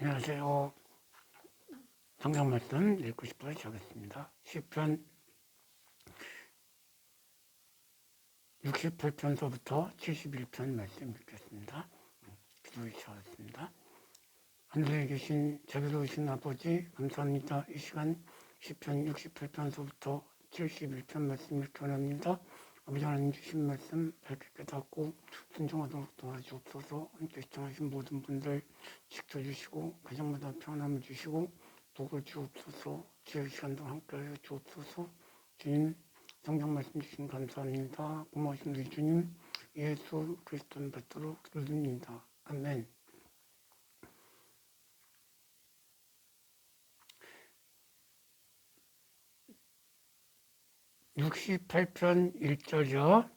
안녕하세요. 성경 말씀 읽고 싶어요. 시작했습니다. 10편 68편서부터 71편 말씀 읽겠습니다. 기도에 시작하겠습니다. 하늘에 계신 자비로우신 아버지 감사합니다. 이 시간 10편 68편서부터 71편 말씀 읽기 원합니다. 아버지 하나님 주신 말씀 밝게 깨닫고 순종하도록 도와주옵소서. 함께 시청하신 모든 분들 지켜 주시고 가정마다 평안함을 주시고 복을 주옵소서. 지혜 시간도 함께하여 주옵소서. 주님 성경 말씀 주신 감사합니다. 고마우신 우리 주님 예수 그리스도를 받도록 기도드립니다. 아멘 (68편 1절이요)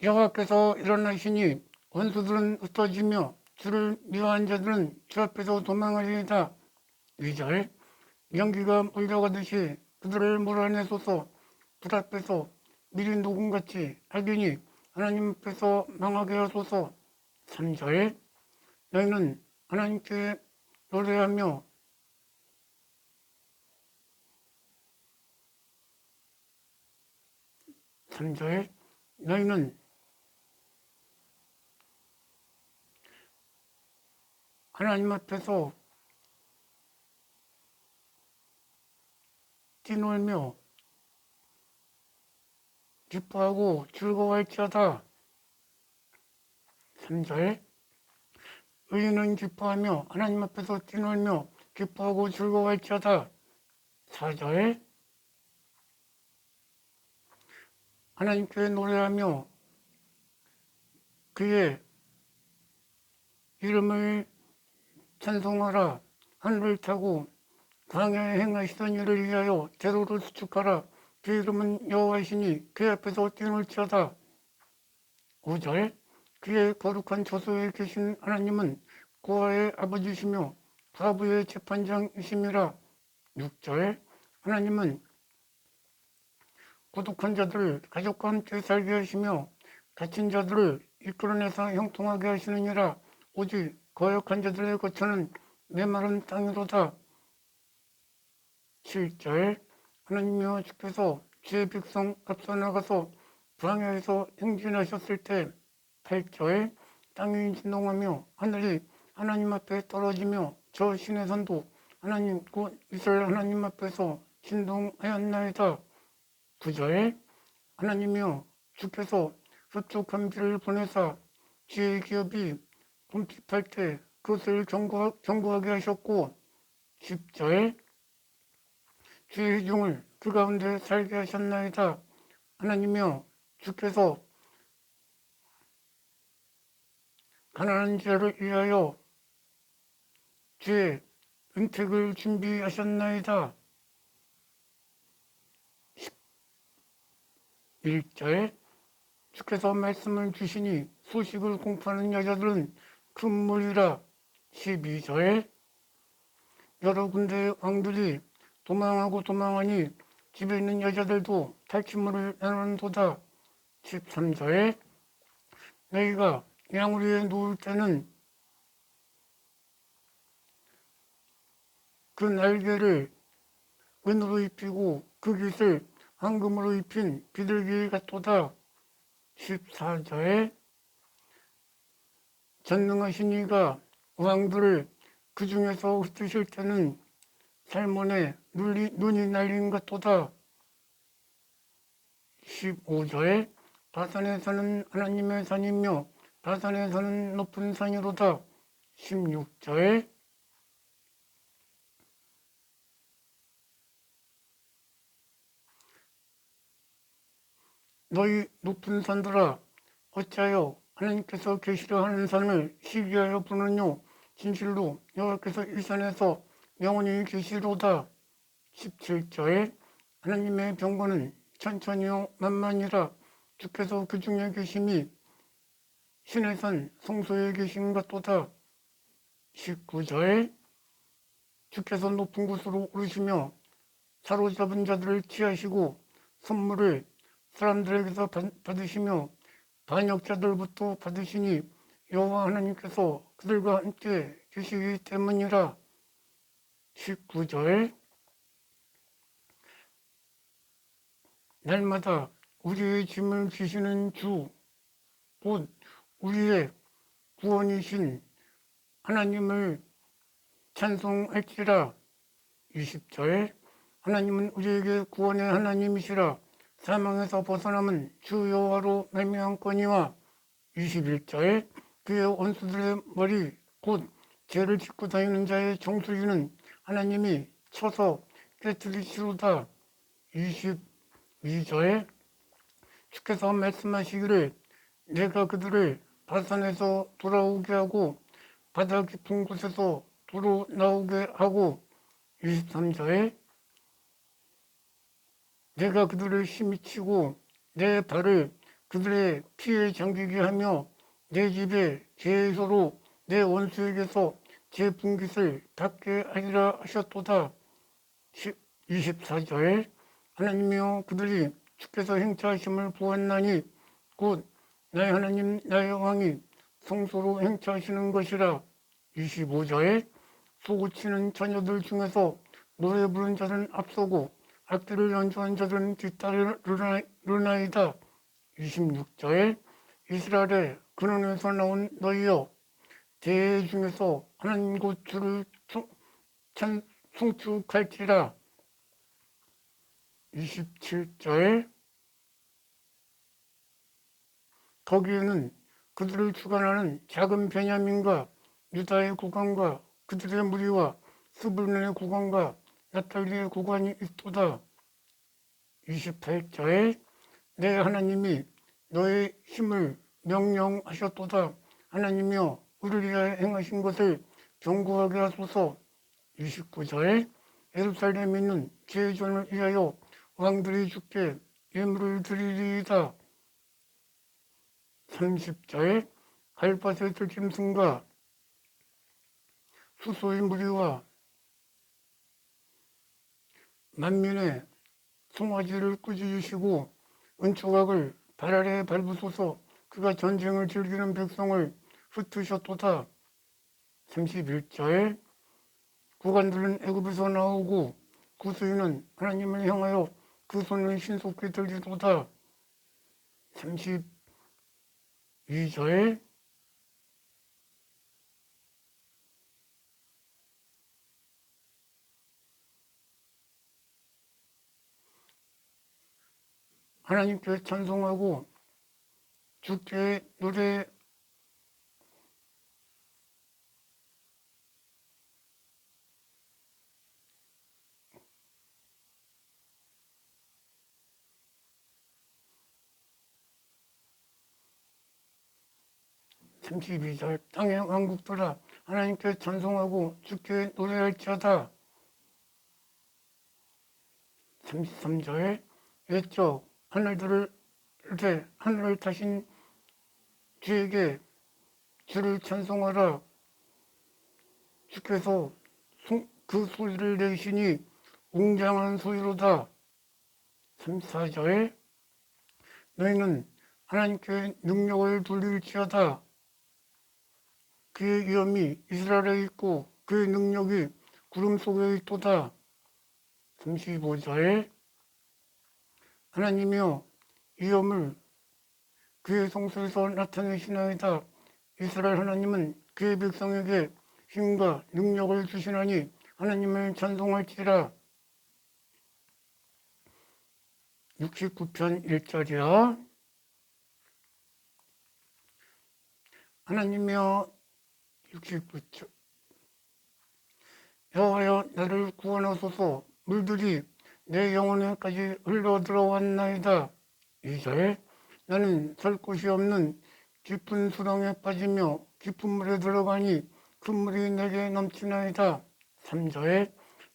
여호와께서 일어나시니 원수들은 흩어지며 주를 미워한 자들은 주 앞에서 도망하리이다. 2절 연기가 몰려가듯이 그들을 몰아내소서. 불 앞에서 미리 녹음같이 악인이 하나님 앞에서 망하게 하소서. 3절 너희는 하나님께 노래하며 삼절 너희는 하나님 앞에서 뛰놀며 기뻐하고 즐거워할지어다. 3절 의인은 기뻐하며 하나님 앞에서 뛰놀며 기뻐하고 즐거워할지어다. 4절 하나님께 노래하며 그의 이름을 찬송하라. 하늘을 타고 광야에 행하시던 일을 위하여 제도를 수축하라. 그 이름은 여호와이시니 그 앞에서 뛰놀지어다. 5절. 그의 거룩한 저소에 계신 하나님은 고아의 아버지시며 과부의 재판장이심이라 6절 하나님은 고독한 자들을 가족과 함께 살게 하시며 갇힌 자들을 이끌어내서 형통하게 하시느니라 오직 거역한 자들의 거처는 메마른 땅이로다. 7절 하나님이여 주께서 주의 백성 앞서 나가서 광야에서 행진하셨을 때 8절 땅이 진동하며 하늘이 하나님 앞에 떨어지며 저 신의 선도 하나님 곧 이스라엘 하나님 앞에서 진동하였나이다. 9절 하나님이여 주께서 흡족한 비를 보내사 지혜의 기업이 궁핍할 때 그것을 경고하, 경고하게 하셨고 10절 주의 종을 그 가운데 살게 하셨나이다. 하나님이여 주께서 가난한 자를 위하여 주의 은택을 준비하셨나이다. 1절 주께서 말씀을 주시니 소식을 공포하는 여자들은 큰 물이라 12절 여러 군데의 왕들이 도망하고 도망하니 집에 있는 여자들도 탈취물을 내놓는도다 13절 너희가 양을 위에 누울 때는 그 날개를 은으로 입히고 그 깃을 황금으로 입힌 비둘기 같도다 14절에 전능하신 이가 왕들을 그 중에서 흩으실 때는 살몬에 눈이, 눈이 날린 것도다. 15절에 다산에서는 하나님의 산이며 다산에서는 높은 산이로다. 16절에 너희 높은 산들아 어찌하여 하나님께서 계시려 하는 산을 시기하여 부르뇨 진실로 여호와께서 이 산에서 영원히 계시로다. 17절에 하나님의 병거는 천천히요 만만이라 주께서 그 중에 계심이 신의 산 성소에 계신 것도다. 19절에 주께서 높은 곳으로 오르시며 사로잡은 자들을 취하시고 선물을 사람들에게서 받- 받으시며 반역자들부터 받으시니 여호와 하나님께서 그들과 함께 계시기 때문이라. 19절. 날마다 우리의 짐을 지시는 주, 곧 우리의 구원이신 하나님을 찬송할지라. 20절. 하나님은 우리에게 구원의 하나님이시라 사망에서 벗어남은 주 여호와로 말미암거니와 21절 그의 원수들의 머리 곧 죄를 짓고 다니는 자의 정수리는 하나님이 쳐서 깨뜨리시로다. 22절 주께서 말씀하시기를 내가 그들을 바산에서 돌아오게 하고 바다 깊은 곳에서 도로 나오게 하고. 23절 내가 그들을 힘이 치고 내 발을 그들의 피에 잠기게 하며 내 집에 제소로 내 원수에게서 제 분깃을 닫게 하리라 하셨도다. 24절. 하나님이여 그들이 주께서 행차하심을 보았나니 곧 나의 하나님 나의 왕이 성소로 행차하시는 것이라. 25절. 소고치는 자녀들 중에서 노래 부른 자들은 앞서고 악기를 연주한 자들은 뒤따르나이다. 26절 이스라엘의 근원에서 나온 너희여 대 중에서 하나님 찬- 송축할지라. 27절 거기에는 그들을 주관하는 작은 베냐민과 유다의 구간과 그들의 무리와 스불론의 구간과 나탈리의 구간이 있도다. 28절 내 하나님이 너의 힘을 명령하셨도다. 하나님이여 우리를 위하여 행하신 것을 경고하게 하소서. 29절 예루살렘에 있는 제전을 위하여 왕들이 주께 예물을 드리리이다. 30절 갈밭의 들짐승과 수소의 무리와 만민의 송아지를 꾸짖으시고 은초각을 발 아래에 밟으소서 그가 전쟁을 즐기는 백성을 흩으셨도다. 31절 구간들은 애굽에서 나오고 구수인은 하나님을 향하여 그 손을 신속히 들리도다. 32절 하나님께 찬송하고 주께 노래 삼십이 절 땅의 왕국들아 하나님께 찬송하고 주께 노래할지어다. 33절 옛적 하늘들을 이렇게 하늘을 타신 주에게 주를 찬송하라. 주께서 송- 그 소리를 내시니 웅장한 소리로다. 34절. 너희는 하나님께 능력을 돌릴지어다. 그의 위엄이 이스라엘에 있고 그의 능력이 구름 속에 있도다. 35절 하나님이여 위엄을 그의 성소에서 나타내시나이다. 이스라엘 하나님은 그의 백성에게 힘과 능력을 주시나니 하나님을 찬송할지라. 69편 1절이야. 하나님이여 69절 여호와여 나를 구원하소서 물들이 내 영혼에까지 흘러 들어왔나이다. 2절 나는 설 곳이 없는 깊은 수렁에 빠지며 깊은 물에 들어가니 그 물이 내게 넘치나이다. 3절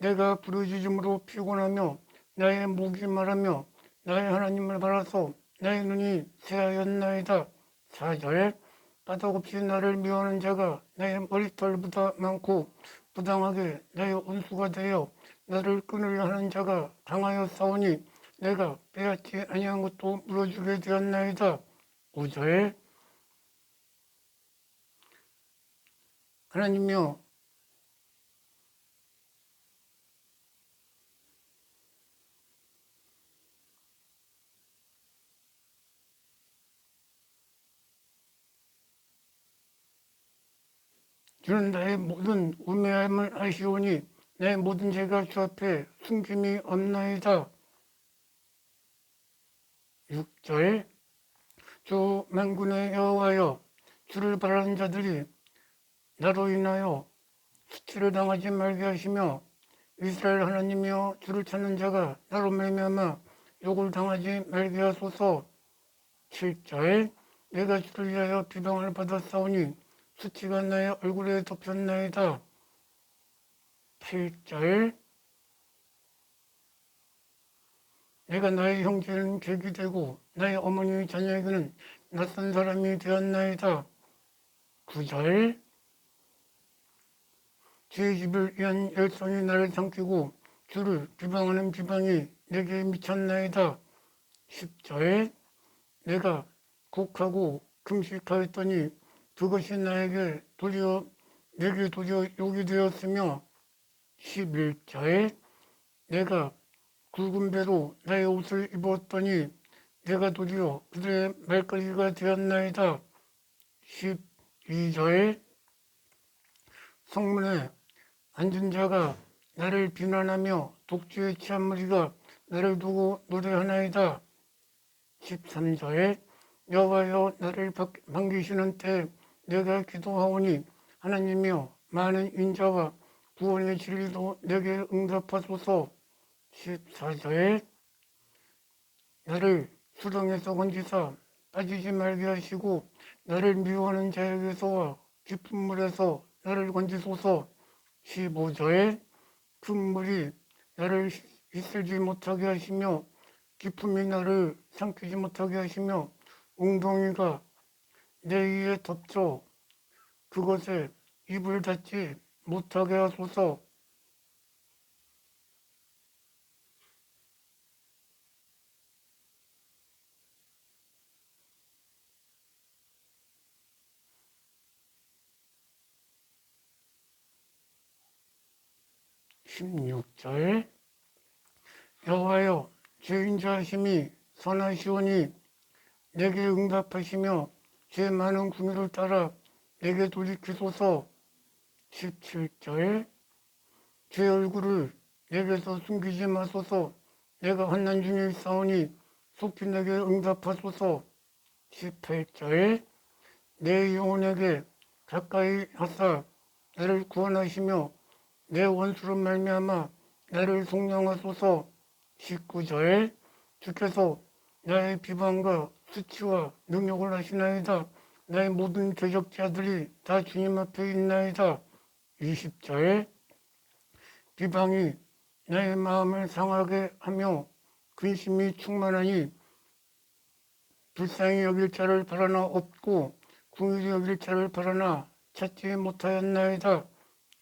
내가 부르짖음으로 피곤하며 나의 목이 말하며 나의 하나님을 바라서 나의 눈이 새하였나이다. 4절 바닥 없이 나를 미워하는 자가 나의 머리털보다 많고 부당하게 나의 원수가 되어 나를 끊으려 하는 자가 당하여 싸우니 내가 빼앗지 아니한 것도 물어주게 되었나이다. 5절 하나님이여 주는 나의 모든 우매함을 아시오니 내 모든 죄가 주 앞에 숨김이 없나이다. 6절. 주 만군의 여호와여 주를 바라는 자들이 나로 인하여 수치를 당하지 말게 하시며 이스라엘 하나님이여 주를 찾는 자가 나로 말미암아 욕을 당하지 말게 하소서. 7절. 내가 주를 위하여 비방을 받았사오니 수치가 나의 얼굴에 덮였나이다 8절. 내가 나의 형제는 객이 되고 나의 어머니 자녀에게는 낯선 사람이 되었나이다. 9절. 주의 집을 위한 열성이 나를 삼키고 주를 비방하는 비방이 내게 미쳤나이다. 10절. 내가 곡하고 금식하였더니 그것이 나에게 도리어 내게 도리어 욕이 되었으며 11절 내가 굵은 배로 나의 옷을 입었더니 내가 도리어 그들의 말거리가 되었나이다. 12절 성문에 앉은 자가 나를 비난하며 독주에 취한 무리가 나를 두고 노래하나이다. 13절에 여호와여 나를 반기시는 때 내가 기도하오니 하나님이여 많은 인자와 구원의 진리도 내게 응답하소서. 14절에 나를 수렁에서 건지사 빠지지 말게 하시고 나를 미워하는 자에게서와 깊은 물에서 나를 건지소서. 15절에 큰 물이 나를 있을지 못하게 하시며 기품이 나를 삼키지 못하게 하시며 웅덩이가 내 위에 덮쳐 그것에 입을 닫지 못하게 하소서. 16절. 여호와여 죄인자심이 선하시오니 내게 응답하시며 제 많은 궁유를 따라 내게 돌이키소서 17절 제 얼굴을 내게서 숨기지 마소서. 내가 환난 중에 있사오니 속히 내게 응답하소서. 18절 내 영혼에게 가까이 하사 나를 구원하시며 내 원수로 말미암아 나를 속량하소서. 19절 주께서 나의 비방과 수치와 능력을 하시나이다. 나의 모든 대적자들이 다 주님 앞에 있나이다 20절 비방이 나의 마음을 상하게 하며 근심이 충만하니 불쌍히 여길 자를 바라나 없고 궁일이 여길 자를 바라나 찾지 못하였나이다.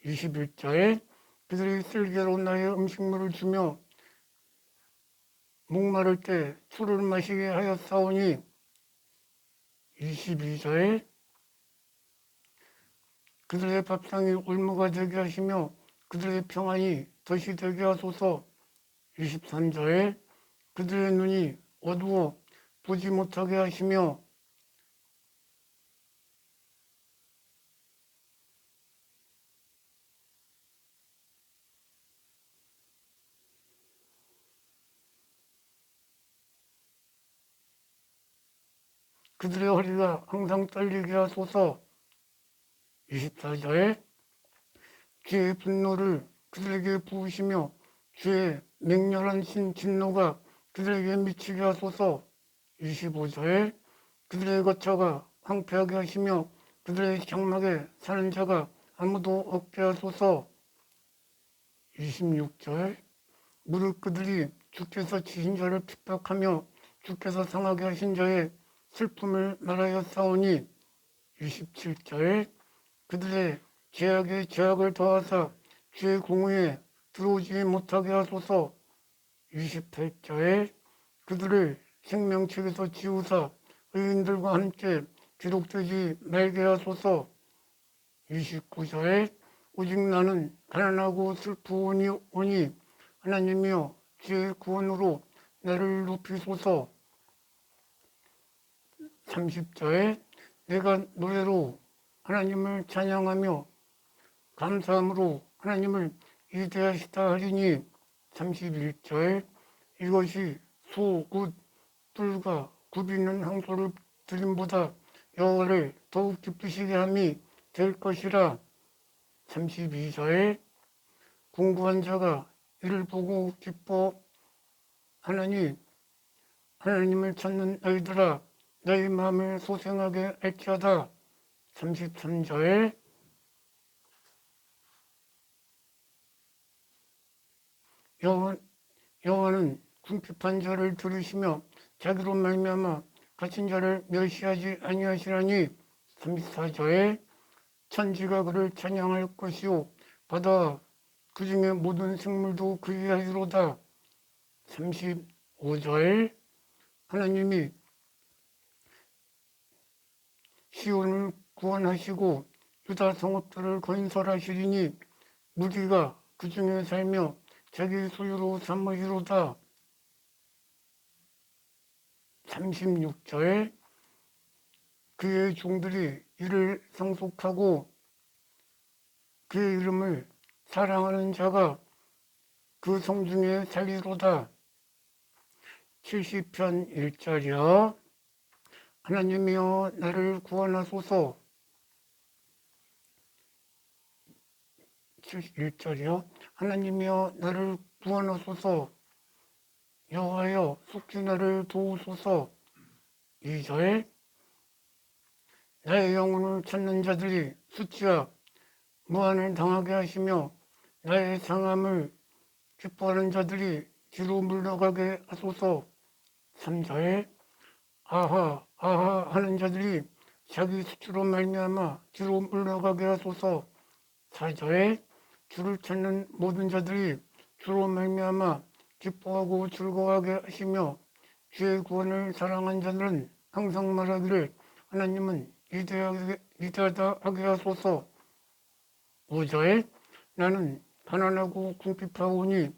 21절에 그들이 쓸개로 나의 음식물을 주며 목마를 때 술을 마시게 하였사오니. 22절에 그들의 밥상이 울무가 되게 하시며 그들의 평안이 덫이 되게 하소서. 23절에 그들의 눈이 어두워 보지 못하게 하시며 그들의 허리가 항상 떨리게 하소서 24절에 주의 분노를 그들에게 부으시며 주의 맹렬한 신 진노가 그들에게 미치게 하소서. 25절에 그들의 거처가 황폐하게 하시며 그들의 장막에 사는 자가 아무도 없게 하소서. 26절. 무릇 그들이 주께서 지신 자를 핍박하며 주께서 상하게 하신 자의 슬픔을 말하였사오니. 27절 그들의 죄악에 죄악을 더하사 주의 공의에 들어오지 못하게 하소서. 28절에 그들을 생명책에서 지우사 의인들과 함께 기록되지 말게 하소서. 29절에 오직 나는 가난하고 슬프오니 오니 하나님이여 주의 구원으로 나를 높이소서. 30절에 내가 노래로 하나님을 찬양하며 감사함으로 하나님을 위대하시다 하리니 31절 이것이 소, 굿, 뿔과 굽이는 항소를 드림보다 여호와를 더욱 기쁘시게 함이 될 것이라. 32절 공부한 자가 이를 보고 기뻐 하나니 하나님을 찾는 너희들아 너희 마음을 소생하게 할지어다 33절 여호와, 여호와는 궁핍한 자를 들으시며 자기로 말미암아 갇힌 자를 멸시하지 아니하시라니. 34절에 천지가 그를 찬양할 것이요. 바다 그 중에 모든 생물도 그의 하리로다. 35절. 하나님이 시온을 구원하시고 유다 성읍들을 건설하시리니 무리가 그 중에 살며 자기 소유로 삼으리로다. 36절. 그의 종들이 이를 상속하고 그의 이름을 사랑하는 자가 그 성중에 살리로다. 70편 1절이여. 하나님이여 나를 구원하소서 71절이요. 하나님이여 나를 구원하소서. 여호와여 속히 나를 도우소서. 2절 나의 영혼을 찾는 자들이 수치와 무한을 당하게 하시며 나의 상함을 기뻐하는 자들이 뒤로 물러가게 하소서. 3절 아하 아하 하는 자들이 자기 수치로 말미암아 뒤로 물러가게 하소서. 4절에 주를 찾는 모든 자들이 주로 말미암아 기뻐하고 즐거워하게 하시며 주의 구원을 사랑한 자들은 항상 말하기를 하나님은 위대하게, 위대하다 하게 하소서. 5절에 나는 가난하고 궁핍하오니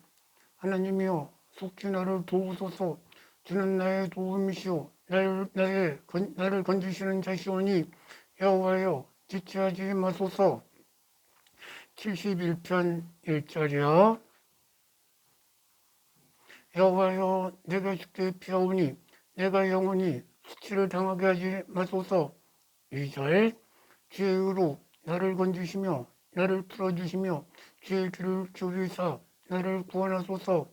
하나님이여 속히 나를 도우소서. 주는 나의 도움이시오. 나를, 나의, 건, 나를 건지시는 자시오니 여호와여 지체하지 마소서 71편 1절이여 여호와여 내가 죽게 피하오니 내가 영원히 수치를 당하게 하지 마소서. 2절 주의 의로 나를 건지시며 나를 풀어주시며 주의 길을 기울이사 나를 구원하소서.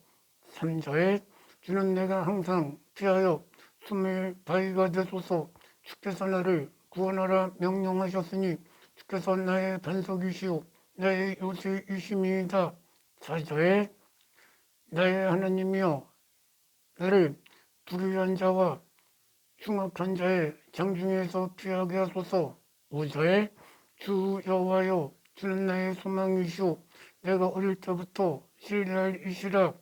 3절에 주는 내가 항상 피하여 숨을 바위가 되소서. 주께서 나를 구원하라 명령하셨으니 주께서 나의 반석이시오 나의 요새이심이다. 4절에 나의 하나님이여 나를 불의한 자와 흉악한 자의 장중에서 피하게 하소서. 5절에 주 여호와여 주는 나의 소망이시오. 내가 어릴 때부터 신뢰할 이시라.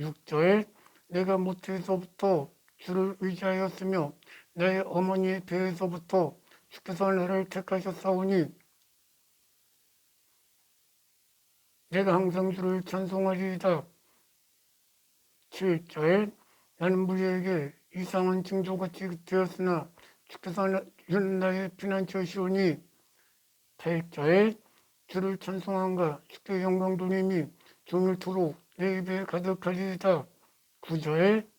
6절에 내가 모태에서부터 주를 의지하였으며 나의 어머니의 배에서부터 주께서 나를 택하셨사오니 내가 항상 주를 찬송하리이다. 7절에 나는 무리에게 이상한 징조같이 되었으나 주께서 주는 나의 피난처시오니 8절에 주를 찬송한가 주께 영광 돌림이 종일토록 내 입에 가득하리이다. 9절에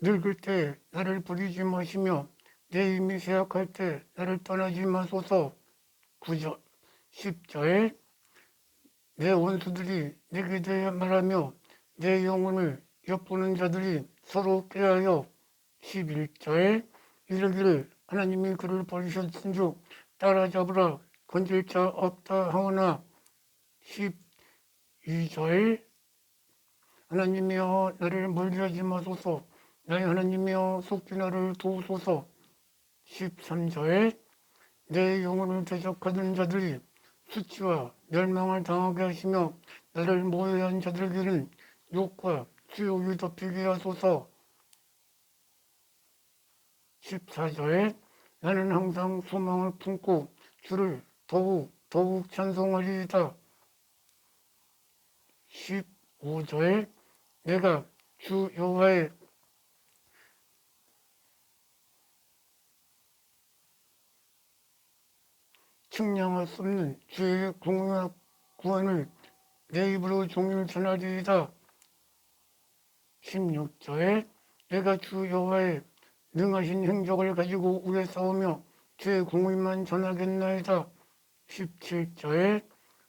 늙을 때 나를 버리지 마시며 내 힘이 쇠약할 때 나를 떠나지 마소서. 9절 10절에 내 원수들이 내게 대해 말하며 내 영혼을 엿보는 자들이 서로 꾀하여 11절에 이르기를 하나님이 그를 버리셨은즉 따라잡으라. 건질 자 없다 하오나 12절 하나님이여 나를 멀리하지 마소서. 나의 하나님이여 속히 나를 도우소서. 13절에 내 영혼을 대적하는 자들이 수치와 멸망을 당하게 하시며 나를 모해한 자들에게는 욕과 주옥이 덮이게 하소서. 14절에 나는 항상 소망을 품고 주를 더욱 더욱 찬송하리이다. 15절에 내가 주 여호와의 측량할 수 없는 주의 공의와 구원을 내 입으로 종일 전하리이다. 16절에 내가 주 여호와의 능하신 행적을 가지고 오래 싸우며 주의 공의만 전하겠나이다. 17절에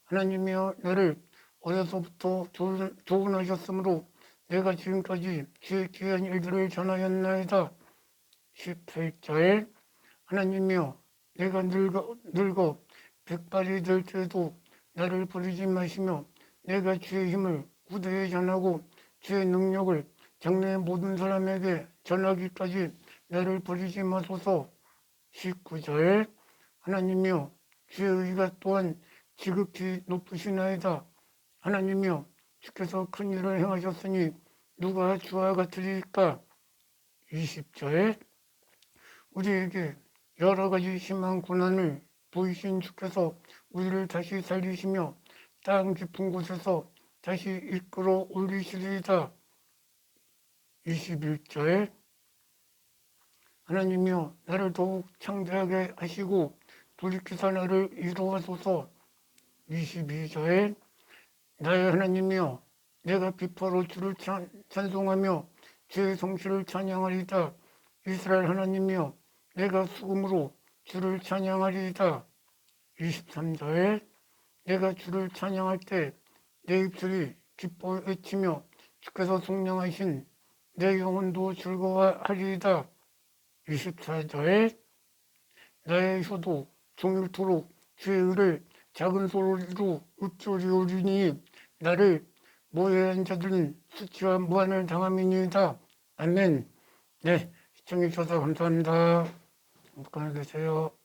하나님이여 나를 어려서부터 조은하셨으므로 내가 지금까지 주의 귀한 일들을 전하였나이다. 18절에 하나님이여 내가 늙어, 늙어 백발이 될 때에도 나를 버리지 마시며 내가 주의 힘을 후대에 전하고 주의 능력을 장래의 모든 사람에게 전하기까지 나를 버리지 마소서. 19절 하나님이여 주의 의가 또한 지극히 높으시나이다. 하나님이여 주께서 큰 일을 행하셨으니 누가 주와 같으리까? 20절 우리에게 여러 가지 심한 고난을 보이신 주께서 우리를 다시 살리시며 땅 깊은 곳에서 다시 이끌어 올리시리이다. 21절에 하나님이여 나를 더욱 창대하게 하시고 돌이키사 나를 이루어소서 22절에 나의 하나님이여 내가 비파로 주를 찬, 찬송하며 주의 성실을 찬양하리이다. 이스라엘 하나님이여 내가 수금으로 주를 찬양하리이다. 23절에 내가 주를 찬양할 때 내 입술이 기뻐 외치며 주께서 속량하신 내 영혼도 즐거워하리이다. 24절에 나의 혀도 종일토록 주의 의를 작은 소리로 읊조리오리니 나를 모해한 자들은 수치와 무한을 당함이니이다. 아멘. 네, 시청해 주셔서 감사합니다. 행복한 하루 되세요.